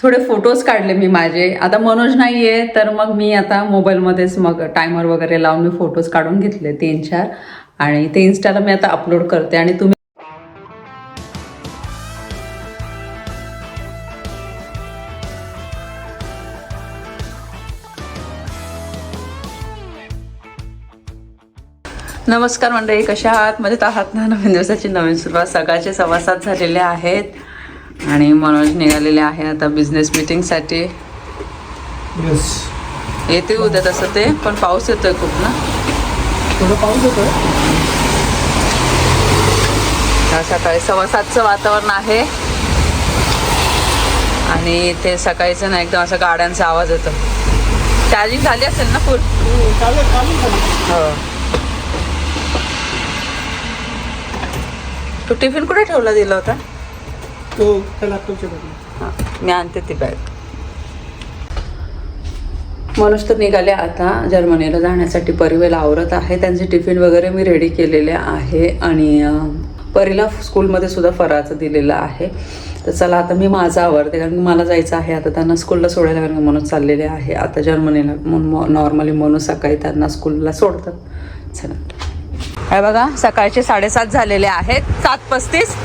थोडे फोटोज काढले मी माझे. आता मनोज नाही आहे तर मग मी आता मोबाईलमध्येच मग टायमर वगैरे लावून मी फोटोज काढून घेतले तीन चार. आणि ते इन्स्टाला मी आता अपलोड करते. आणि तुम्ही नमस्कार मंडळी कशा आहात? मजेत आहात ना? नवीन दिवसाची नवीन सुरुवात. सकाळचे सवासात झालेले आहेत. आणि मनोज निघालेले आहे आता बिझनेस मीटिंगसाठी येते उद्या तसं ते पण पाऊस येतोय खूप ना? थोडं पाऊस हा सकाळी सव्वा सातचं वातावरण आहे. आणि ते सकाळीचं ना एकदम असं गाड्यांचा आवाज येतो. चार्जिंग झाली असेल ना फुल चालेल हो. तू टिफिन कुठे ठेवला दिला होता? तो त्या लॅपटॉपच्या बघा मी आणते ती बॅग मनोज तर निघाले आता जर्मनीला जाण्यासाठी. परिवेल आवरत आहे. त्यांचे टिफिन वगैरे मी रेडी केलेले आहे. आणि परीला स्कूलमध्ये सुद्धा फराचं दिलेलं आहे. तर चला आता मी माझं आवडते कारण मला जायचं आहे. आता त्यांना स्कूलला सोडायला कारण मनोज चाललेले आहे. आता जर्मनीला नॉर्मली मनोज सकाळी त्यांना स्कूलला सोडतात. चला. बघा सकाळचे साडेसात झालेले आहेत. सात पस्तीस.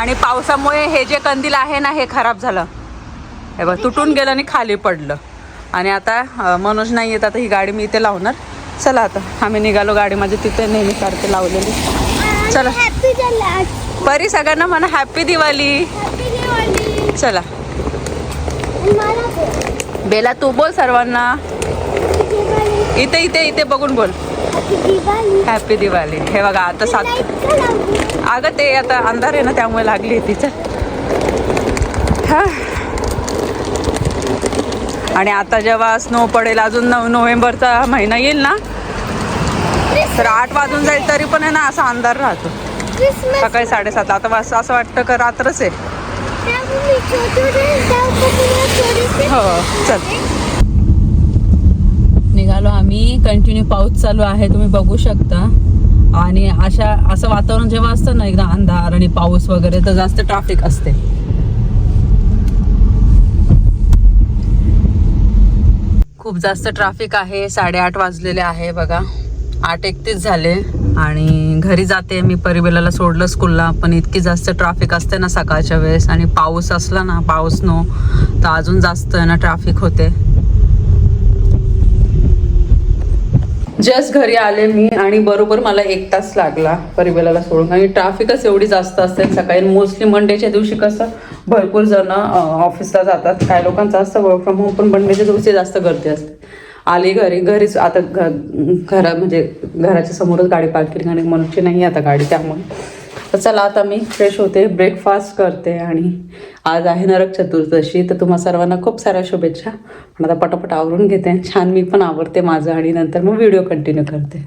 आणि पावसामुळे हे जे कंदील आहे ना हे खराब झालं. हे बघ तुटून गेलं आणि खाली पडलं. आणि आता मनोज नाही येत आता ही गाडी मी इथे लावणार. चला आता आम्ही निघालो गाडी माझी तिथे नेहमी सारखे लावलेली. चला. परी सगळ्यांना म्हणा हॅपी दिवाळी चला. बेला. तू बोल सर्वांना. इथे इथे इथे बघून बोल. हॅपी दिवाळी हे बघा आता सात? अगं ते आता अंधार आहे ना त्यामुळे लागली आहे तिचं हा. आणि आता जेव्हा स्नो पडेल अजून नव नोव्हेंबरचा महिना येईल ना तर आठ वाजून जाईल तरी पण आहे ना असा अंधार राहतो. सकाळी साडेसात आता वाजता असं वाटतं का रात्रच आहे. हो चल. मी कंटिन्यू पाऊस चालू आहे तुम्ही बघू शकता. आणि अशा असं वातावरण जेव्हा असतं ना एकदा अंधार आणि पाऊस वगैरे तर जास्त ट्राफिक असते. खूप जास्त ट्राफिक आहे साडेआठ वाजलेले आहे बघा. आठ एकतीस झाले आणि घरी जाते मी परिबेलाला सोडलं स्कूलला पण इतकी जास्त ट्राफिक असते ना सकाळच्या वेळेस. आणि पाऊस असला ना पाऊस नो तर अजून जास्त आहे ना ट्राफिक होते. जस्ट घरी आले मी आणि बरोबर मला एक तास लागला परिबेलाला सोडून. आणि ट्रॅफिकच एवढी जास्त असते सकाळी. मोस्टली मंडेच्या दिवशी कसं भरपूर जण ऑफिसला जातात. काही लोकांचं असतं वर्क फ्रॉम होम पण मंडेच्या दिवशी जास्त गर्दी असते. आली घरी घरीच आता घरा म्हणजे घराच्या समोरच गाडी पार्क केली आणि मनची नाही आता गाडी त्यामुळे. तर चला आता मी फ्रेश होते ब्रेकफास्ट करते आणि आज आहे नरक चतुर्दशी. तर तुम्हा सर्वांना खूप साऱ्या शुभेच्छा. पण आता पटापट आवरून घेते. छान मी पण आवडते माझं आणि नंतर मग व्हिडिओ कंटिन्यू करते.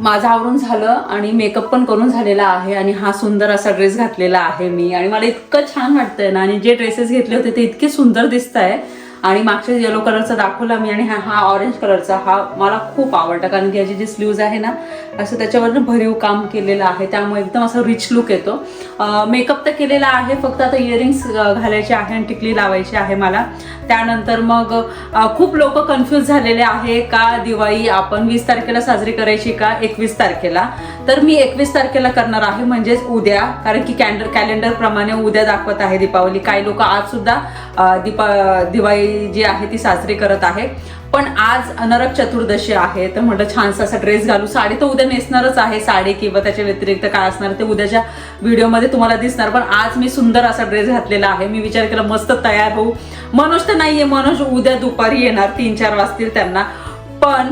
माझं आवरून झालं आणि मेकअप पण करून झालेला आहे आणि हा सुंदर असा ड्रेस घातलेला आहे मी. आणि मला इतकं छान वाटतंय ना आणि जे ड्रेसेस घेतले होते ते इतके सुंदर दिसत आहे आणि मागच्या येलो कलरचा दाखवला मी आणि हा हा ऑरेंज कलरचा हा मला खूप आवडता कारण की याची जी स्लीव्ज आहे ना असं त्याच्यावरनं भरीव काम केलेलं आहे. त्यामुळे एकदम असं रिच लुक येतो. मेकअप तर केलेला आहे फक्त आता इयरिंग्स घालायचे आहे आणि टिकली लावायची आहे मला. त्यानंतर मग खूप लोक कन्फ्यूज झालेले आहे का दिवाळी आपण वीस तारखेला साजरी करायची का एकवीस तारखेला? तर मी एकवीस तारखेला करणार आहे म्हणजेच उद्या कारण की कॅन्डर कॅलेंडरप्रमाणे उद्या दाखवत आहे दीपावली. काही लोक आज सुद्धा दीपा दिवाळी जी आहे ती साजरी करत आहे. पण आज नरक चतुर्दशी आहे तर म्हटलं छानसा असा ड्रेस घालू. साडी तर उद्या नेसणारच आहे साडी किंवा त्याच्या व्यतिरिक्त काय असणार ते उद्याच्या व्हिडिओमध्ये तुम्हाला दिसणार. पण आज मी सुंदर असा ड्रेस घातलेला आहे. मी विचार केला मस्त तयार होऊ. मनोज तर नाहीये मनोज उद्या दुपारी येणार तीन चार वाजतील त्यांना. पण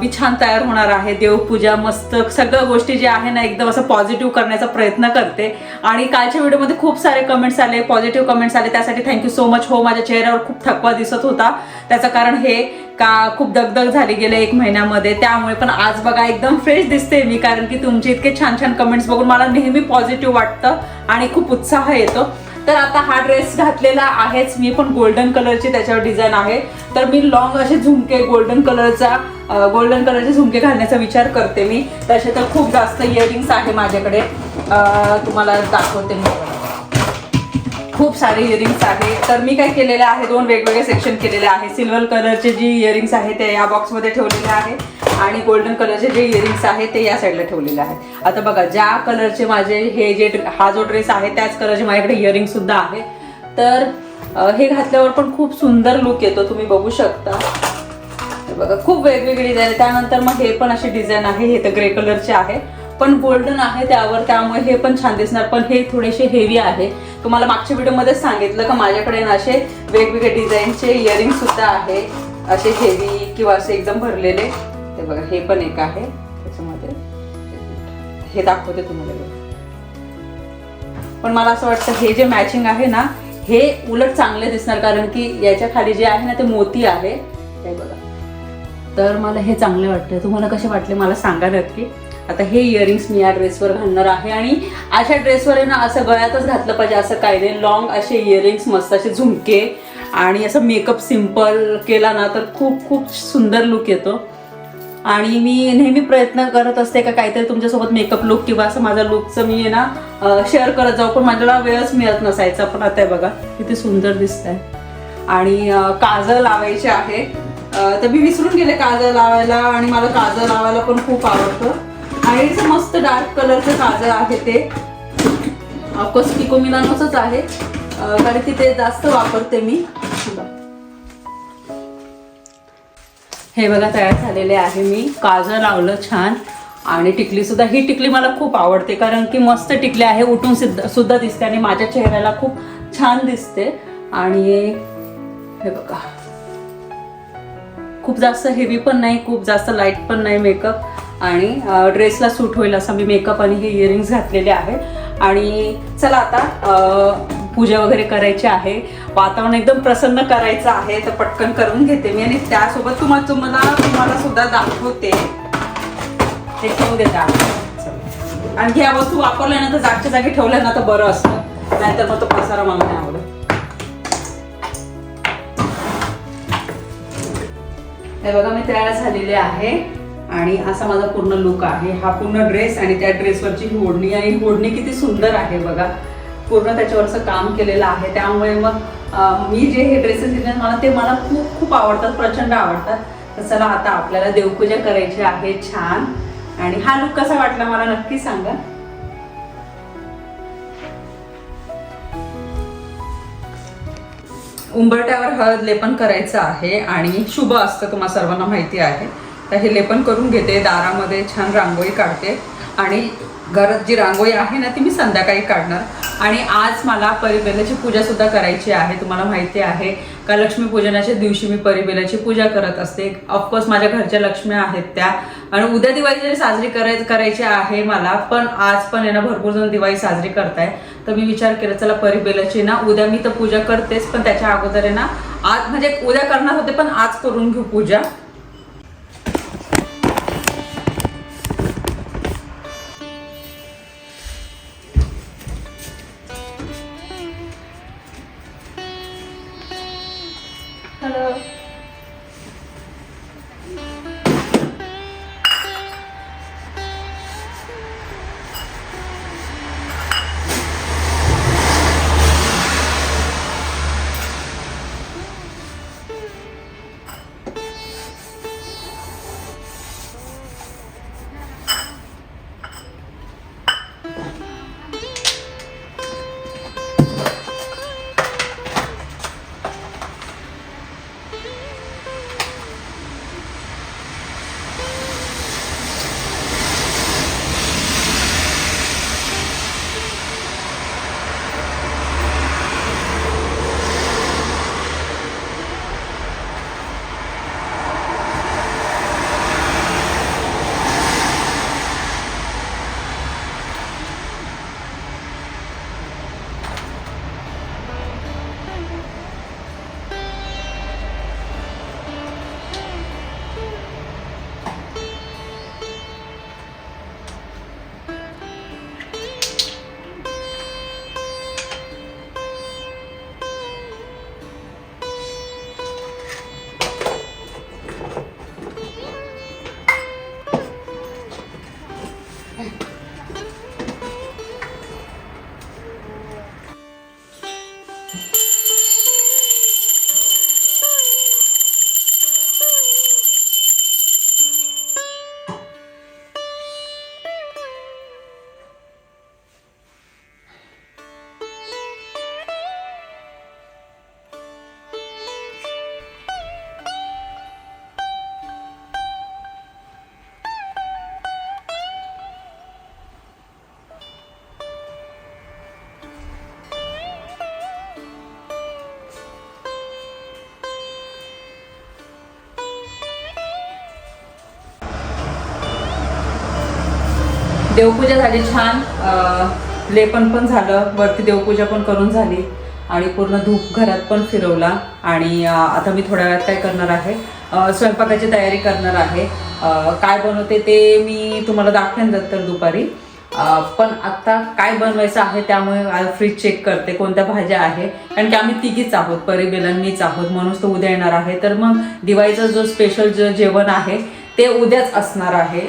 मी छान तयार होणार आहे देवपूजा मस्त सगळ्या गोष्टी जे आहे ना एकदम असं पॉझिटिव्ह करण्याचा प्रयत्न करते. आणि कालच्या व्हिडिओमध्ये खूप सारे कमेंट्स आले पॉझिटिव्ह कमेंट्स आले त्यासाठी थँक्यू सो मच हो माझ्या चेहऱ्यावर खूप थकवा दिसत होता. त्याचं कारण हे का खूप दगदग झाली गेल्या एक महिन्यामध्ये. त्यामुळे पण आज बघा एकदम फ्रेश दिसते मी कारण की तुमचे इतके छान छान कमेंट्स बघून मला नेहमी पॉझिटिव्ह वाटतं आणि खूप उत्साह येतो. तर आता हा ड्रेस घातलेला आहेच. मी पण गोल्डन कलरची त्याच्यावर डिझाईन आहे. तर मी लॉंग असे झुमके गोल्डन कलरचा गोल्डन कलरचे झुमके घालण्याचा विचार करते मी. तसे तर खूप जास्त इयरिंग्स आहे माझ्याकडे. तुम्हाला दाखवते मी. खूप सारे इयरिंग्स आहे तर मी काय केलेले आहे दोन वेगवेगळे सेक्शन केलेले आहे. सिल्वर कलरचे जी इयरिंग्स आहे ते या बॉक्समध्ये ठेवलेले आहे. आणि गोल्डन कलरचे जे इयरिंग्स आहे ते या साईडला ठेवलेले आहे. आता बघा ज्या कलरचे माझे हे जे हा जो ड्रेस आहे त्याच कलरचे माझ्याकडे इयरिंग सुद्धा आहे. तर हे घातल्यावर पण खूप सुंदर लुक येतो तुम्ही बघू शकता. बघा खूप वेगवेगळी डिझाईन त्यानंतर मग हे पण अशी डिझाईन आहे. हे तर ग्रे कलरचे आहे. पण गोल्डन आहे त्यावर त्यामुळे हे पण छान दिसणार. पण हे थोडेसे हेवी आहे. तुम्हाला मागच्या व्हिडिओमध्येच सांगितलं का माझ्याकडे ना असे वेगवेगळे डिझाईनचे इयरिंग सुद्धा आहे. असे हेवी किंवा असे एकदम भरलेले. ते बघा हे पण एक आहे. त्याच्यामध्ये हे दाखवते तुम्हाला पण मला असं वाटतं हे जे मॅचिंग आहे ना हे उलट चांगले दिसणार. कारण की याच्या खाली जे आहे ना ते मोती आहे. हे बघा. तर मला हे चांगले वाटते. तुम्हाला कसे वाटले मला सांगा नक्की. आता हे इयरिंग्स मी या ड्रेसवर घालणार आहे आणि अशा ड्रेसवर आहे ना असं गळ्यातच घातलं पाहिजे असं काही नाही. लॉंग असे इयरिंग्स मस्त असे झुमके आणि असं मेकअप सिंपल केला ना तर खूप खूप सुंदर लुक येतो. आणि मी नेहमी प्रयत्न करत असते का काहीतरी तुमच्यासोबत मेकअप लुक किंवा असं माझा लुकचं मी आहे ना शेअर करत जाऊ पण माझ्याला वेळच मिळत नसायचा. पण आता आहे बघा किती सुंदर दिसत आहे आणि काजळ लावायचे आहे. तर मी विसरून गेले काजळ लावायला आणि मला काजळ लावायला पण खूप आवडतं. आणि मस्त डार्क कलरचं काजळ आहे ते. ऑफकोर्स पिको मिलानोचंच आहे. कारण की ते जास्त वापरते मी. हे बघा तयार झालेले आहे मी. काजळ लावलं छान. आणि टिकली सुद्धा ही टिकली मला खूप आवडते कारण की मस्त टिकली आहे. उठून सिद्ध सुद्धा दिसते आणि माझ्या चेहऱ्याला खूप छान दिसते. आणि हे बघा. खूप जास्त हेवी पण नाही खूप जास्त लाइट पण नाही मेकअप आणि ड्रेसला सूट होईल असा मी मेकअप आणि हे इयरिंग्स घातलेले आहे आणि चला आता पूजा वगैरे करायची आहे. वातावरण एकदम प्रसन्न करायचं आहे तर पटकन करून घेते मी आणि त्यासोबत तुम्हाला तुम्हाला तुम्हाला सुद्धा दाखवते. हे ठेवून देते आणखी ह्या वस्तू वापरल्या ना तर जागच्या जागी ठेवल्या ना तर बरं असतं. नाहीतर मग तो पसारा मला नाही आवडत. हे बघा मी तयार झालेले आहे. आणि असा माझा पूर्ण लुक आहे. हा पूर्ण ड्रेस आणि त्या ड्रेसवरची ही ओढणी आणि ही ओढणी किती सुंदर आहे बघा. पूर्ण त्याच्यावर असं काम केलेलं आहे. त्यामुळे मग मी जे हे ड्रेसेस दिले मला ते मला खूप खूप आवडतात प्रचंड आवडतात. तर चला आता आपल्याला देवपूजा करायची आहे. छान. आणि हा लुक कसा वाटला मला नक्की सांगा. उंबरट्यावर हळद लेपन करायचं आहे. आणि शुभ असतं तुम्हाला सर्वांना माहिती आहे. तर हे लेपन करून घेते दारामध्ये छान रांगोळी काढते. आणि घरात जी रांगोळी आहे ना ती मी संध्याकाळी काढणार. आणि आज मला परिबेलाची पूजासुद्धा करायची आहे तुम्हाला माहिती आहे. का लक्ष्मीपूजनाच्या दिवशी मी परिबेलाची पूजा करत असते. ऑफकोर्स माझ्या घरच्या लक्ष्म्या आहेत त्या. आणि उद्या दिवाळी जरी साजरी कराय करायची आहे मला पण आज पण आहे ना भरपूर जण दिवाळी साजरी करताय. तर मी विचार केला चला परिबेलाची ना उद्या मी तर पूजा करतेच पण त्याच्या अगोदर आहे ना आज म्हणजे उद्या करणार होते पण आज करून घेऊ पूजा. देवपूजा झाली छान. लेपन पण झालं वरती देवपूजा पण करून झाली आणि पूर्ण धूप घरात पण फिरवला. आणि आता मी थोड्या वेळात काय करणार आहे? स्वयंपाकाची तयारी करणार आहे. काय बनवते ते मी तुम्हाला दाखवेन तर दुपारी. पण आता काय बनवायचं आहे त्यामुळे फ्रीज चेक करते कोणत्या भाज्या आहे. कारण की आम्ही तिघीच आहोत परिबेलन मीच आहोत. म्हणूनच तो उद्या येणार आहे. तर मग दिवाळीचा जो स्पेशल जो जेवण आहे ते उद्याच असणार आहे.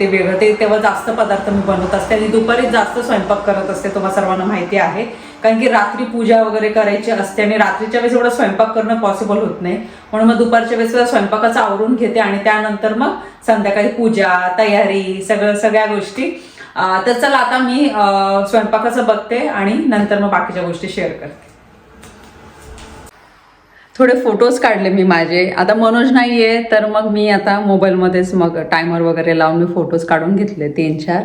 ते वेगळं ते तेव्हा जास्त पदार्थ मी बनवत असते आणि दुपारी जास्त स्वयंपाक करत असते तुम्हाला सर्वांना माहिती आहे. कारण की रात्री पूजा वगैरे करायची असते आणि रात्रीच्या वेळेस एवढा स्वयंपाक करणं पॉसिबल होत नाही. म्हणून मग दुपारच्या वेळेस स्वयंपाकाचं आवरून घेते आणि त्यानंतर मग संध्याकाळी पूजा तयारी सगळं सगळ्या गोष्टी. तर चला आता मी स्वयंपाकाचं बघते आणि नंतर मग बाकीच्या गोष्टी शेअर करते. थोडे फोटोज काढले मी माझे. आता मनोज नाही आहे तर मग मी आता मोबाईलमध्येच मग टायमर वगैरे लावून मी फोटोज काढून घेतले तीन चार.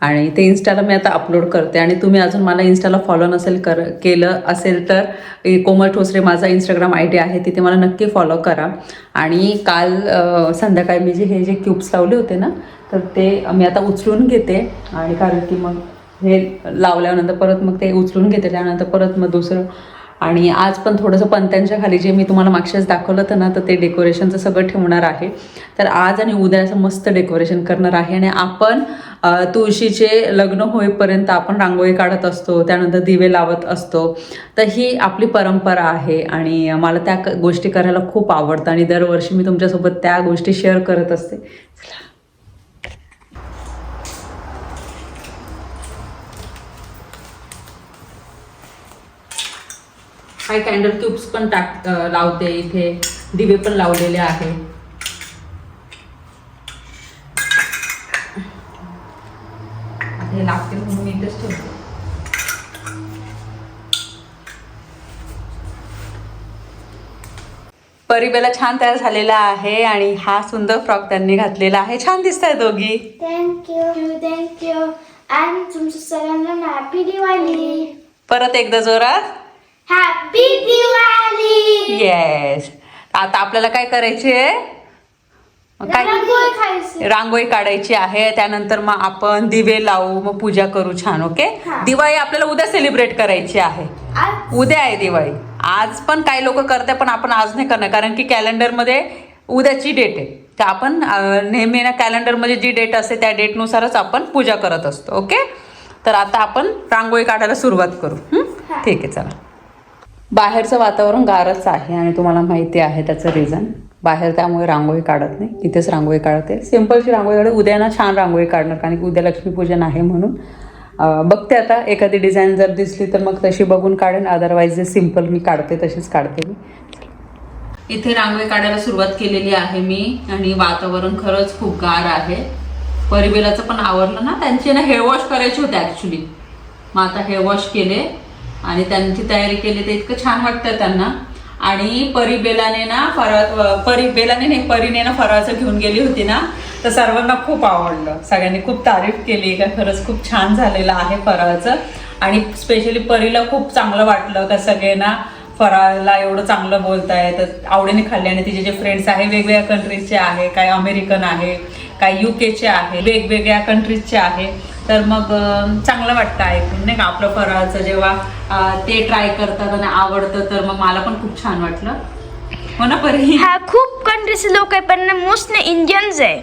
आणि ते इन्स्टाला मी आता अपलोड करते. आणि तुम्ही अजून मला इन्स्टाला फॉलो नसेल कर केलं असेल तर कोमल ठोसरे माझा इंस्टाग्राम आय डी आहे तिथे मला नक्की फॉलो करा. आणि काल संध्याकाळी मी जे हे जे क्यूब्स लावले होते ना तर ते मी आता उचलून घेते. आणि कारण की मग हे लावल्यानंतर परत मग ते उचलून घेते त्यानंतर परत मग दुसरं आणि आज पण थोडंसं पंत्यांच्या खाली जे मी तुम्हाला मागच्याच दाखवलं होतं ना तर ते डेकोरेशनचं सगळं ठेवणार आहे. तर आज आणि उद्या असं मस्त डेकोरेशन करणार आहे. आणि आपण तुळशीचे लग्न होईपर्यंत आपण रांगोळी काढत असतो त्यानंतर दिवे लावत असतो. तर ही आपली परंपरा आहे आणि मला त्या क- गोष्टी करायला खूप आवडतं. आणि दरवर्षी मी तुमच्यासोबत त्या गोष्टी शेअर करत असते. काही कॅन्डल क्यूब्स पण टाक लावते इथे. दिवे पण लावलेले आहे हे लागतील म्हणून मी इथेच ठेवते. परिबेला छान तयार झालेला आहे आणि हा सुंदर फ्रॉक त्यांनी घातलेला आहे. छान दिसत आहे दोघी थँक्यू थँक्यू आणि तुमच्या सगळ्यांना हॅपी दिवाळी परत एकदा जोरात. हॅपी दिवाळी येस आता आपल्याला काय करायची? आहे काय? रांगोळी काढायची. आहे. त्यानंतर मग आपण दिवे लावू मग पूजा करू छान ओके. दिवाळी आपल्याला उद्या सेलिब्रेट करायची आहे. आज? उद्या आहे दिवाळी. आज पण काही लोक करते पण आपण आज नाही करणार कारण की कॅलेंडरमध्ये उद्याची डेट आहे. तर आपण नेहमी ना कॅलेंडरमध्ये जी डेट असते त्या डेटनुसारच आपण पूजा करत असतो ओके? तर आता आपण रांगोळी काढायला सुरुवात करू. ठीक आहे चला. बाहेरचं वातावरण गारच आहे आणि तुम्हाला माहिती आहे त्याचं रिझन बाहेर त्यामुळे रांगोळी काढत नाही. इथेच रांगोळी काढते. सिम्पलची रांगोळी काढते. उद्या ना छान रांगोळी काढणार कारण की उद्या लक्ष्मीपूजन आहे म्हणून. बघते आता एखादी डिझाईन जर दिसली तर मग तशी बघून काढेन. अदरवाईज जे सिंपल मी काढते तशीच काढते मी. इथे रांगोळी काढायला सुरुवात केलेली आहे मी आणि वातावरण खरंच खूप गार आहे. परिबेलाचं पण आवरलं ना त्यांची ना हेअर वॉश करायची होते ॲक्च्युली मग आता हेअर वॉश केले. आणि त्यांची तयारी केली तर इतकं छान वाटतं त्यांना. आणि परिबेलाने ना फरार परी बेलाने नाही परीने ना फराळचं घेऊन गेली होती ना तर सर्वांना खूप आवडलं. सगळ्यांनी खूप तारीफ केली का खरंच खूप छान झालेलं आहे फराळचं. आणि स्पेशली परीला खूप चांगलं वाटलं का सगळे ना एवढं चांगलं बोलताय तर आवडीने खाल्ले. आणि तिचे जे फ्रेंड्स आहे वेगवेगळ्या कंट्रीजचे आहे काही अमेरिकन आहे काही युकेचे आहे वेगवेगळ्या कंट्रीजचे आहे. तर मग चांगलं वाटतं ऐकून नाही का? आपलं फराळाचं जेव्हा ते ट्राय करतात आणि आवडतं तर मग मला पण खूप छान वाटलं. हो ना परी? हा खूप कंट्रीचे लोक आहे पण मोस्टली इंडियन्स आहे.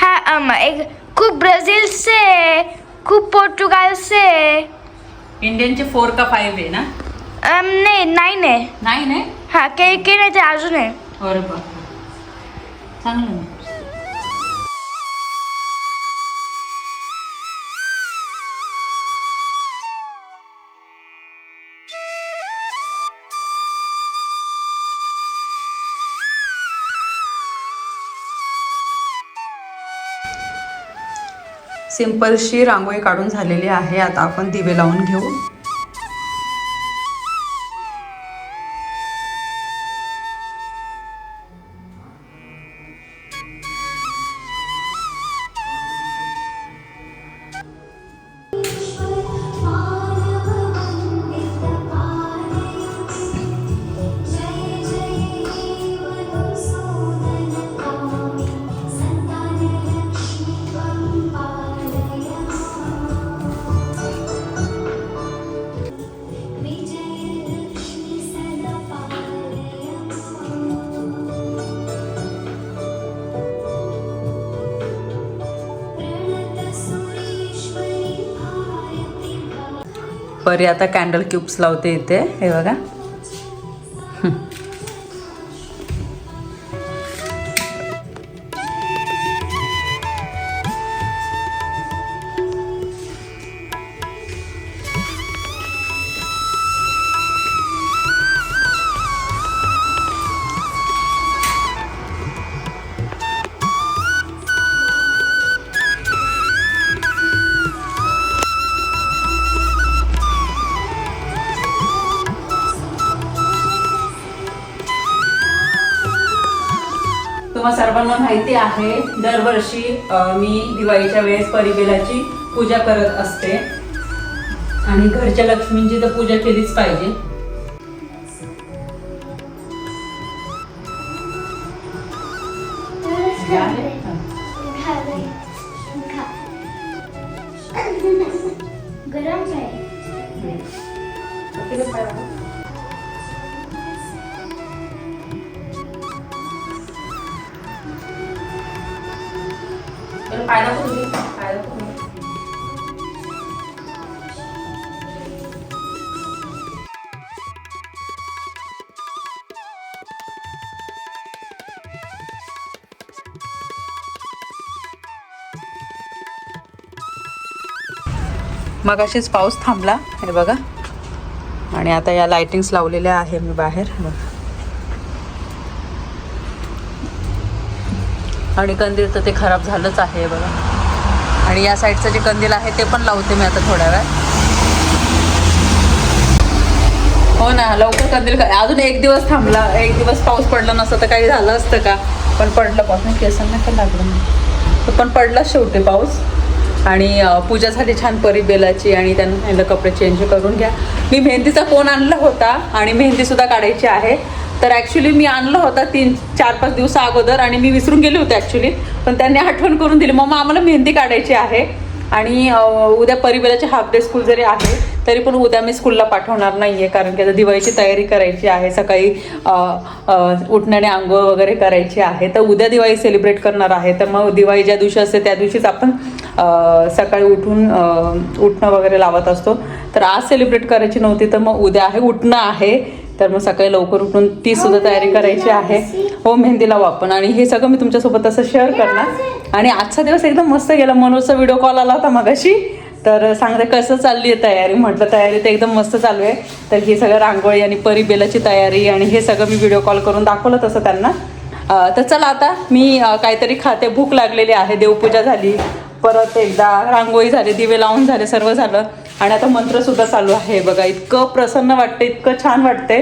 हा एक खूप ब्राझीलचे आहे, खूप पोर्तुगालचे आहे. इंडियनचे फोर का फाईव्ह आहे ना? नाही नाईन आहे. नाही नाही हा काही काही नाही ते अजून आहे. अरे बा चांगलं सिंपलशी रांगोळी काढून झालेली आहे. आता आपण दिवे लावून घेऊ. सॉरी आता कॅन्डल क्यूब्स लावते इथे. हे बघा. सर्वांना माहिती आहे दरवर्षी मी दिवाळीच्या वेळेस परिबेलाची पूजा करत असते. आणि घरच्या लक्ष्मींची तर पूजा केलीच पाहिजे. मग अशीच पाऊस थांबला हे बघा. आणि आता या लायटिंग्स लावलेल्या आहे मी बाहेर हे बघा. आणि कंदील तर ते खराब झालंच आहे बघा. आणि या साईडचं जे कंदील आहे ते पण लावते मी आता थोड्या वेळ. हो ना लवकर कंदील अजून एक दिवस थांबला. एक दिवस पाऊस पडला नसता तर काही झालं असतं का? पण पडलं पाऊस. नाही केसांना लागलं नाही? पण पडला शेवटी पाऊस. आणि पूजा झाली छान परी बेलाची आणि त्यांना कपडे चेंज करून घ्या. मी मेहंदीचा फोन आणला होता? आणि मेहंदीसुद्धा काढायची आहे. तर ॲक्च्युली मी आणलं होता तीन चार पाच दिवसा अगोदर आणि मी विसरून गेले होते ॲक्च्युली पण त्यांनी आठवण करून दिली. मग आम्हाला मेहंदी काढायची आहे. आणि उद्या परिबेलाची हाफ डे स्कूल जरी आहे तरी पण उद्या मी स्कूलला पाठवणार नाही आहे कारण की आता दिवाळीची तयारी करायची आहे. सकाळी उठण्याने आंघोळ वगैरे करायची आहे. तर उद्या दिवाळी सेलिब्रेट करणार आहे. तर मग दिवाळी ज्या दिवशी असते त्या दिवशीच आपण सकाळी उठून उठणं वगैरे लावत असतो. तर आज सेलिब्रेट करायची नव्हती तर मग उद्या आहे उठणं आहे. तर मग सकाळी लवकर उठून ती सुद्धा तयारी करायची आहे. हो मेहंदी लावू आपण आणि हे सगळं मी तुमच्यासोबत असं शेअर करणार. आणि आजचा दिवस एकदम मस्त गेला. मनोजचा व्हिडिओ कॉल आला होता मगाशी. तर सांगते कसं चालली आहे तयारी? म्हटलं तयारी तर एकदम मस्त चालू आहे. तर ही सगळं रांगोळी आणि परिबेलाची तयारी आणि हे सगळं मी व्हिडिओ कॉल करून दाखवलं तसं त्यांना. तर चला आता मी काहीतरी खाते. भूक लागलेली आहे. देवपूजा झाली. परत एकदा रांगोळी झाली. दिवे लावून झाले. सर्व झालं. आणि आता मंत्रसुद्धा चालू आहे बघा. इतकं प्रसन्न वाटतं इतकं छान वाटते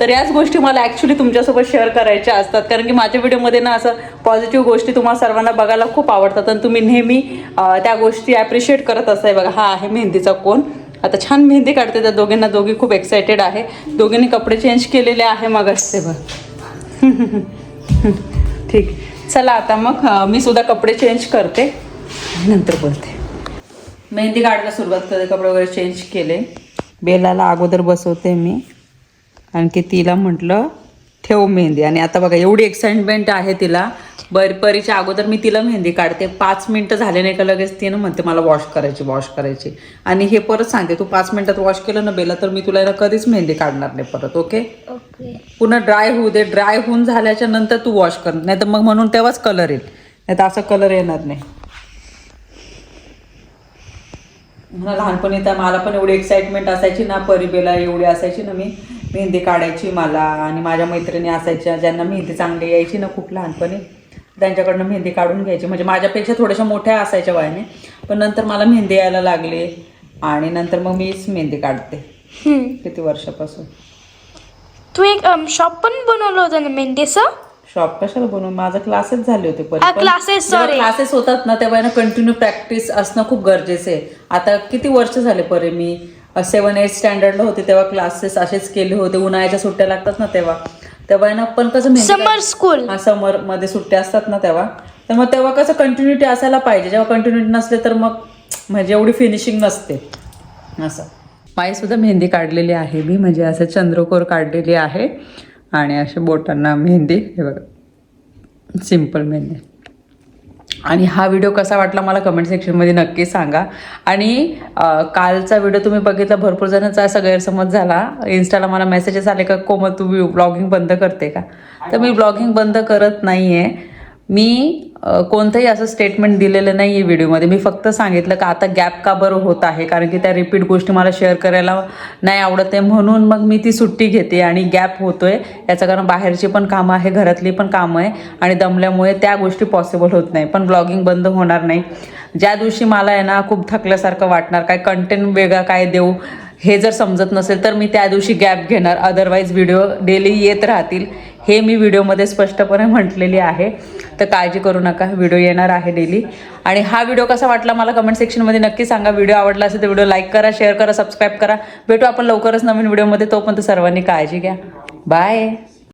तर याच गोष्टी मला ॲक्च्युली तुमच्यासोबत शेअर करायच्या असतात. कारण की माझ्या व्हिडिओमध्ये ना असं पॉझिटिव्ह गोष्टी तुम्हाला सर्वांना बघायला खूप आवडतात आणि तुम्ही नेहमी त्या गोष्टी ॲप्रिशिएट करत असाय बघा हा आहे मेहंदीचा कोण आता छान मेहंदी काढते त्या दोघींना. दोघी खूप एक्सायटेड आहे. दोघींनी कपडे चेंज केलेले आहे मग असते बघ. ठीक. चला आता मग मी सुद्धा कपडे चेंज करते नंतर बोलते. मेहंदी काढायला सुरुवात करते कपडे वगैरे चेंज केले. बेलाला अगोदर बसवते मी. कारण की तिला म्हटलं ठेव मेहंदी. आणि आता बघा एवढी एक्साइटमेंट आहे तिला. बर परीच्या अगोदर मी तिला मेहंदी काढते. पाच मिनटं झाले नाही का लगेच तिनं म्हणते मला वॉश करायची वॉश करायची. आणि हे परत सांगते तू पाच मिनिटात वॉश केलं ना बेला तर मी तुला ना कधीच मेहंदी काढणार नाही परत ओके ओके पुन्हा ड्राय होऊ दे. ड्राय होऊन झाल्याच्यानंतर तू वॉश कर. नाही तर मग म्हणून तेव्हाच कलर येईल. नाही तर असं कलर येणार नाही. मला लहानपणी तर मला पण एवढी एक्साइटमेंट असायची ना परिबेला एवढी असायची ना मी मेहंदी काढायची मला आणि माझ्या मैत्रिणी असायच्या ज्यांना मेहंदी चांगली यायची ना खूप लहानपणी त्यांच्याकडनं मेहंदी काढून घ्यायची. म्हणजे माझ्यापेक्षा थोड्याशा मोठ्या असायच्या वयाने पण नंतर मला मेहंदी यायला लागली आणि नंतर मग मीच मेहंदी काढते. किती वर्षापासून. तू एक शॉप पण बनवलं होतं ना मेहंदीचं? शॉप कशाला बनवून माझं क्लासेस झाले होते हा, classes, sorry. क्लासेस होतात ना तेव्हा ना कंटिन्यू प्रॅक्टिस असणं खूप गरजेचं आहे. आता किती वर्ष झाले परे मी? सेवन एट स्टँडर्डला होते तेव्हा क्लासेस असेच केले होते. उन्हाळ्याच्या सुट्ट्या लागतात ना तेव्हा. तेव्हा ना पण कसं समर स्कूल हा समरमध्ये सुट्ट्या असतात ना तेव्हा. तर मग तेव्हा कसं कंटिन्युटी असायला पाहिजे. जेव्हा कंटिन्युटी नसले तर मग म्हणजे एवढी फिनिशिंग नसते. असं. माई सुद्धा मेहंदी काढलेली आहे. मी म्हणजे असं चंद्रकोर काढलेली आहे. आणि असे बोटांना मेहंदी हे बघा. सिंपल मेहंदी. आणि हा व्हिडिओ कसा वाटला मला कमेंट सेक्शनमध्ये नक्की सांगा. आणि कालचा व्हिडिओ तुम्ही बघितला भरपूर जणांचा असा गैरसमज झाला. इन्स्टाला मला मेसेजेस आले का कोमल तू ब्लॉगिंग बंद करते का? तर मी ब्लॉगिंग बंद करत नाही आहे मी कोणतंही असं स्टेटमेंट दिलेलं नाही आहे व्हिडिओमध्ये मी फक्त सांगितलं का आता गॅप का बरं होत आहे? कारण की त्या रिपीट गोष्टी मला शेअर करायला नाही आवडत आहे. म्हणून मग मी ती सुट्टी घेते आणि गॅप होतोय. याचं कारण बाहेरची पण कामं आहे घरातली पण कामं आहे आणि दमल्यामुळे त्या गोष्टी पॉसिबल होत नाही. पण ब्लॉगिंग बंद होणार नाही. ज्या दिवशी मला आहे ना खूप थकल्यासारखं वाटणार काय कंटेंट वेगळा काय देऊ हे जर समजत नसेल तर मी त्या दिवशी गॅप घेणार. अदरवाईज व्हिडिओ डेली येत राहतील. हे मी व्हिडिओमध्ये स्पष्टपणे म्हटलेली आहे. तर काळजी करू नका. व्हिडिओ येणार आहे डेली आणि हा व्हिडिओ कसा वाटला मला कमेंट सेक्शनमध्ये नक्की सांगा. व्हिडिओ आवडला असेल तर व्हिडिओ लाईक करा शेअर करा सबस्क्राईब करा. भेटू आपण लवकरच नवीन व्हिडिओमध्ये तोपर्यंत सर्वांनी काळजी घ्या. बाय